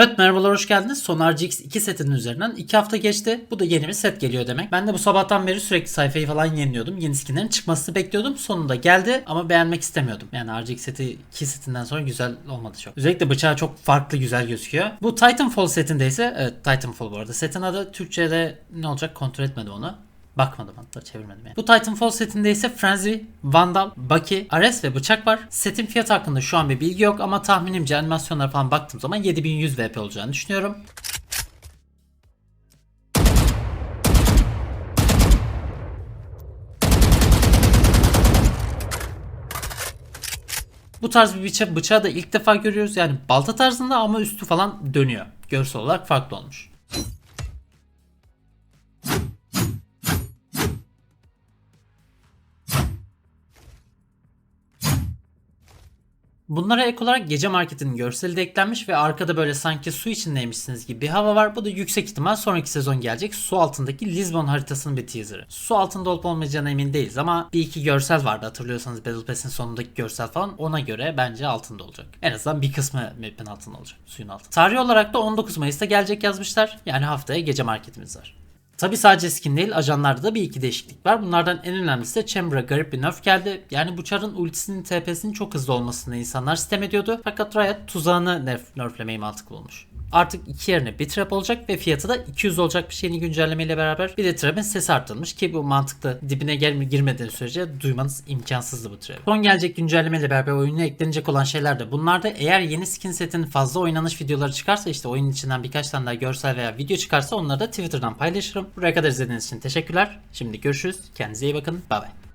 Evet merhabalar hoş geldiniz. Sonar GX 2 setinin üzerinden 2 hafta geçti. Bu da yeni bir set geliyor demek. Ben de bu sabahtan beri sürekli sayfayı falan yeniliyordum. Yeni skinlerin çıkmasını bekliyordum. Sonunda geldi ama beğenmek istemiyordum. Yani RGX seti 2 setinden sonra güzel olmadı çok. Özellikle bıçağı çok farklı güzel gözüküyor. Bu Titanfall setinde ise evet Titanfall bu arada. Setin adı Türkçe'de ne olacak kontrol etmedim onu. Bakmadım hatta çevirmedim yani. Bu Titanfall setinde ise Frenzy, Vandal, Bucky, Ares ve bıçak var. Setin fiyatı hakkında şu an bir bilgi yok ama tahminimce animasyonlara falan baktığım zaman 7100 VP olacağını düşünüyorum. Bu tarz bir bıça bıçağı da ilk defa görüyoruz. Yani balta tarzında ama üstü falan dönüyor. Görsel olarak farklı olmuş. Bunlara ek olarak gece marketinin görseli de eklenmiş ve arkada böyle sanki su içindeymişsiniz gibi bir hava var. Bu da yüksek ihtimal sonraki sezon gelecek su altındaki Lisbon haritasının bir teaserı. Su altında olup olmayacağına emin değiliz ama bir iki görsel vardı hatırlıyorsanız Battle Pass'in sonundaki görsel falan ona göre bence altında olacak. En azından bir kısmı map'in altında olacak suyun altında. Tarih olarak da 19 Mayıs'ta gelecek yazmışlar. Yani haftaya gece marketimiz var. Tabi sadece skin değil ajanlarda da bir iki değişiklik var. Bunlardan en önemlisi de Chamber'a garip bir nerf geldi. Yani bu çarın ultisinin TP'sinin çok hızlı olmasını insanlar sistem ediyordu. Fakat Riot tuzağını nerf, nerflemeyi mantıklı bulmuş. Artık iki yerine bir trap olacak ve fiyatı da 200 olacak bir şeyini güncellemeyle beraber bir de trap'in sesi arttırılmış ki bu mantıklı dibine gelme girmediği sürece duymanız imkansızdı bu trap. Son gelecek güncellemeyle beraber oyuna eklenecek olan şeyler de bunlar da eğer yeni skin setin fazla oynanış videoları çıkarsa işte oyunun içinden birkaç tane daha görsel veya video çıkarsa onları da Twitter'dan paylaşırım. Buraya kadar izlediğiniz için teşekkürler. Şimdi görüşürüz. Kendinize iyi bakın. Bay bay.